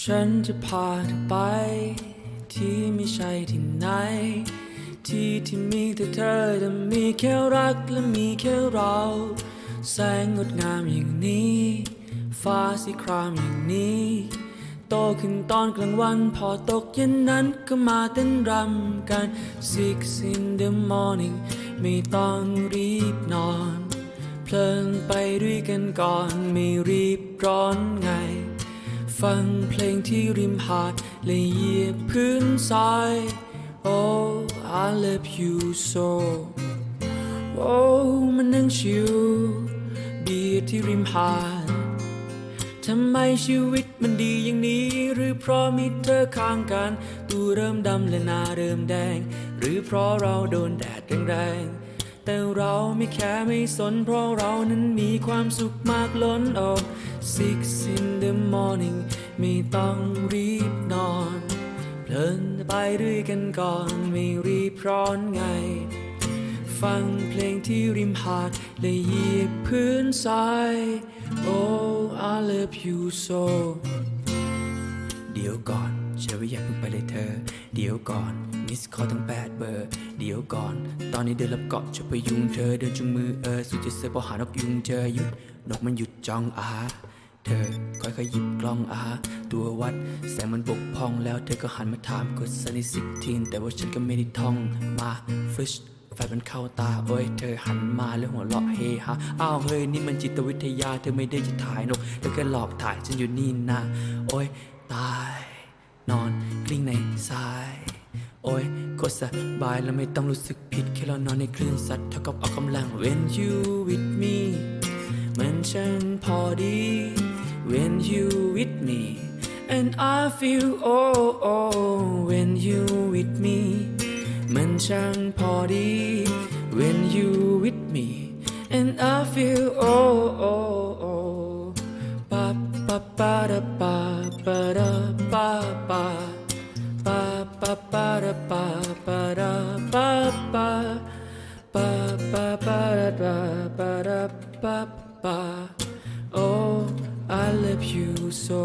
ฉันจะพาเธอไป ที่ไม่ใช่ที่ไหน ที่ที่มีแต่เธอแต่มีแค่รักและมีแค่เรา แสงงดงามอย่างนี้ ฟ้าสีครามอย่างนี้ โตขึ้นตอนกลางวันพอตกเย็นนั้นก็มาเต้นรำกัน Six in the morning ไม่ต้องรีบนอน เพลินไปด้วยกันก่อนไม่รีบร้อนไง ฟังเพลงที่ริมหาดและเหยียบพื้นทราย Oh I love you so โอ้มันนั่งชิวเบียร์ที่ริมหาดทำไมชีวิตมันดีอย่างนี้ หรือเพราะมีเธอข้างกัน ตัวเริ่มดำและหน้าเริ่มแดง หรือเพราะเราโดนแดดแรงๆ แต่เราไม่แค่ไม่สนเพราะเรานั้นมีความสุขมากล้น Oh six in the morning ไม่ต้องรีบนอน เพลินไปด้วยกันก่อนไม่รีบร้อนไง ฟังเพลงที่ริมหาดและเหยียบพื้นทราย Oh I love you so เดี๋ยวก่อน เชอรี่อย่าเพิ่งไปเลยเธอ เดี๋ยวก่อน มิสคอตั้งแปดเบอร์ เดี๋ยวก่อน ตอนนี้เดินรับเกาะจะไปยุงเธอ เดินจุงมือเออ สุดจะเสือพอหานกยุงเจอหยุด นกมันหยุดจ้องอาเธอค่อยๆหยิบกล้องอาตัววัด แสงมันบกพร่องแล้วเธอก็หันมาถามกดสนิสิบทีนแต่ว่าฉันก็ไม่ได้ท่องมาฟริชไฟมันเข้าตาโอ้ยเธอหันมาแล้วหัวเราะเฮฮาอ้าวเฮ้ยนี่มันจิตวิทยาเธอไม่ได้จะถ่ายนกเธอแค่หลอกถ่ายฉันอยู่นี่นะโอ้ยตาย นอนกลิ้งในทราย โอ้ยโคตรสบายแล้วไม่ต้องรู้สึกผิด แค่เรานอนในคลื่นสัตว์เท่ากับออกกำลัง when you with me มันช่างพอดี when you with me and I feel oh oh when you with me มันช่างพอดี when you with me and I feel oh oh ปะปะระปะปะระปะปะปะปะปะระปะปะระปะปะปะปะปะระปะปะระปะปะ Oh I love you so